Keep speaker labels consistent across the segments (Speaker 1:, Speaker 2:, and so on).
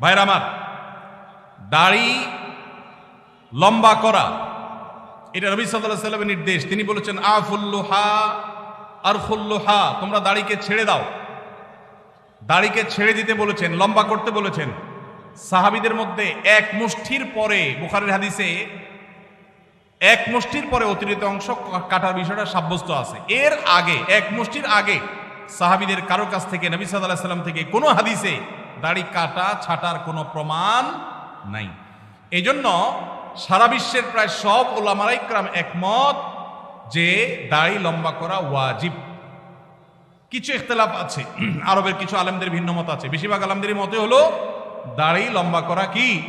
Speaker 1: ভাইরা আমার, দাড়ি লম্বা করা, এটা রবি সাল্লাহ সাল্লামের নির্দেশ। তিনি বলেছেন, আফুল্লুহা আরফুল্লুহা, তোমরা দাড়িকে ছেড়ে দাও। দাড়িকে ছেড়ে দিতে বলেছেন, লম্বা করতে বলেছেন। সাহাবিদের মধ্যে এক মুষ্টির পরে, বুখারের হাদিসে এক মুষ্টির পরে অতিরিক্ত অংশ কাটার বিষয়টা সাব্যস্ত আছে। এর আগে, এক মুষ্টির আগে সাহাবিদের কারও কাছ থেকে, নবী সাল্লাহ সাল্লাম থেকে কোনো হাদিসে দাড়ি কাটা, ছাটার কোনো প্রমাণ নাই। এই জন্য সারা বিশ্বের প্রায় সব ওলামারাইক্রাম একমত যে দাড়ি লম্বা করা ওয়াজিব। কিছু ইখতলাফ আছে, আরবের কিছু আলেমদের ভিন্ন মত আছে। বেশিরভাগ আলেমদের মতে হলো, দাড়ি লম্বা করা কি?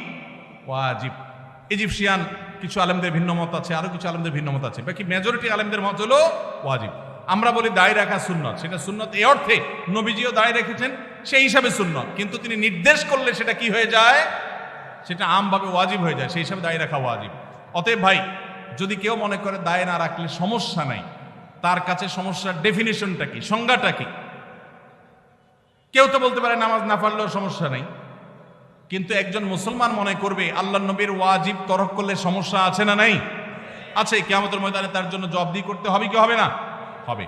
Speaker 1: ওয়াজিব। ইজিপশিয়ান কিছু আলেমদের ভিন্ন মত আছে, আরও কিছু আলেমদের ভিন্ন মত আছে। বাকি মেজরিটি আলেমদের মত হলো ওয়াজিব। আমরা বলি দাড়ি রাখা সুন্নত। সেটা সুন্নত এই অর্থে নবীজিও দাড়ি রেখেছেন সেই হিসাবে সুন্নত। কিন্তু তিনি নির্দেশ করলে সেটা কি হয়ে যায়? সেটা আমভাবে ওয়াজিব হয়ে যায়, সেই হিসাবে দাড়ি রাখা ওয়াজিব। অতএব ভাই, যদি কেউ মনে করে দায় না রাখলে সমস্যা নাই। তার কাছে সমস্যার ডেফিনেশনটা কি? সংজ্ঞাটা কি? কেউ তো বলতে পারে নামাজ না পারলেও সমস্যা নাই। কিন্তু একজন মুসলমান মনে করবে আল্লাহ নবীর ওয়াজিব তরক করলে সমস্যা আছে না নাই? আছে, কেয়ামতের ময়দানে তার জন্য জবাবদি করতে হবে কি হবে না? হবে।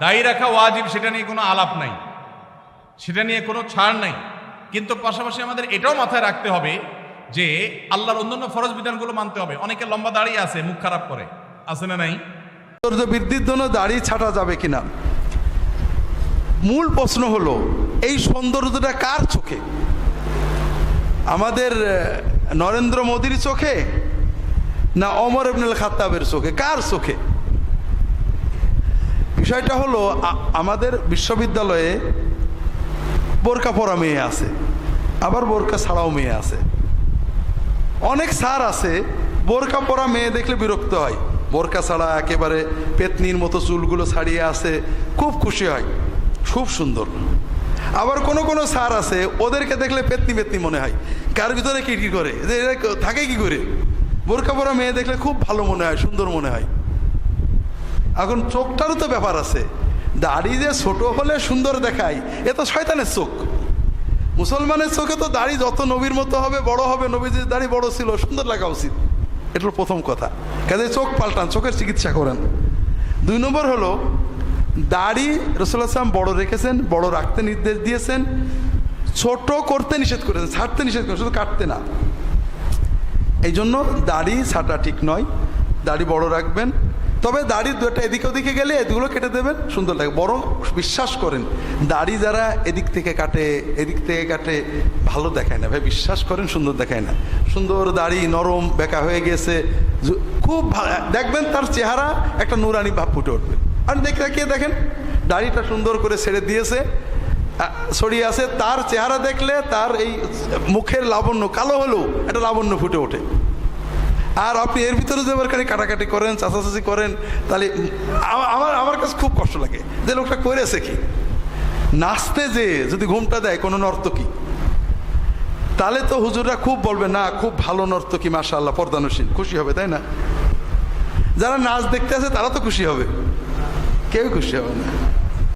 Speaker 1: দায়ী রাখা ওয়াজিব, সেটা নিয়ে কোনো আলাপ নাই। সেটা নিয়ে কোনো ছাড় নাই। কিন্তু পাশাপাশি আমাদের এটাও মাথায় রাখতে হবে যে আল্লাহর অন্যান্য ফরজ বিধানগুলো মানতে হবে। অনেকে লম্বা দাঁড়িয়ে আছে, মুখ খারাপ করে। আছে না নাই?
Speaker 2: সৌন্দর্য বৃদ্ধির জন্য দাড়ি ছাটা যাবে কিনা? মূল প্রশ্ন হলো, এই সৌন্দর্যটা কার চোখে? আমাদের নরেন্দ্র মোদীর চোখে না অমর ইবনুল খাত্তাবের চোখে? কার চোখে? বিষয়টা হলো আমাদের বিশ্ববিদ্যালয়ে বোরকা পরা মেয়ে আছে, আবার বোরকা ছাড়াও মেয়ে আছে। অনেক স্যার আছে, বোরকা পরা মেয়ে দেখলে বিরক্ত হয়। বোরকা ছাড়া একেবারে পেতনির মতো চুলগুলো ছাড়িয়ে আছে খুব খুশি হয়, খুব সুন্দর। আবার কোনো কোনো স্যার আছে, ওদেরকে দেখলে পেতনি পেতনি মনে হয়, কার ভিতরে কি কি করে, যে থাকে কি করে? বোরকা পরা মেয়ে দেখলে খুব ভালো মনে হয়, সুন্দর মনে হয়। এখন চোখটারও তো ব্যাপার আছে। দাড়ি যে ছোট হলে সুন্দর দেখায়, এ তো শয়তানের চোখ। মুসলমানের চোখে তো দাড়ি যত নবীর মতো হবে, বড় হবে, নবীজির দাড়ি বড় ছিল, সুন্দর লাগা উচিত। এটা প্রথম কথা। কাজে চোখ পাল্টান, চোখের চিকিৎসা করেন। দুই নম্বর হলো, দাড়ি রসুল্লাহ বড় রেখেছেন, বড় রাখতে নির্দেশ দিয়েছেন, ছোট করতে নিষেধ করেছেন, ছাড়তে নিষেধ করেছেন, শুধু কাটতে না। এই জন্য দাড়ি ছাটা ঠিক নয়, দাড়ি বড় রাখবেন তবে দাড়ি দুটা এদিকে ওদিকে গেলে এগুলো কেটে দেবেন, সুন্দর লাগে। বরং বিশ্বাস করেন, দাড়ি যারা এদিক থেকে কাটে, এদিক থেকে কাটে, ভালো দেখায় না। ভাই, বিশ্বাস করেন, সুন্দর দেখায় না। সুন্দর দাড়ি নরম, বেকা হয়ে গেছে। খুব দেখবেন তার চেহারা একটা নুরানি ভাব ফুটে উঠবে। আর দেখে কে দেখেন, দাড়িটা সুন্দর করে ছেড়ে দিয়েছে। ছড়িয়ে আছে। তার চেহারা দেখলে তার এই মুখের লাবণ্য, কালো হলেও একটা লাবণ্য ফুটে ওঠে। আর আপনি এর ভিতরে যে এবার কাটাকাটি করেন, চাচাচাচি করেন, তাহলে আমার আমার কাছে খুব কষ্ট লাগে। যে লোকটা করেছে কি? নাচতে যে যদি ঘুমটা দেয়, কোনো নর্তকী তাহলে তো হুজুররা খুব বলবে, না, খুব ভালো নর্তকী মাসা আল্লাহ পর্দানসীন খুশি হবে, তাই না? যারা নাচ দেখতে আছে, তারা তো খুশি হবে। কেউ খুশি হবে না।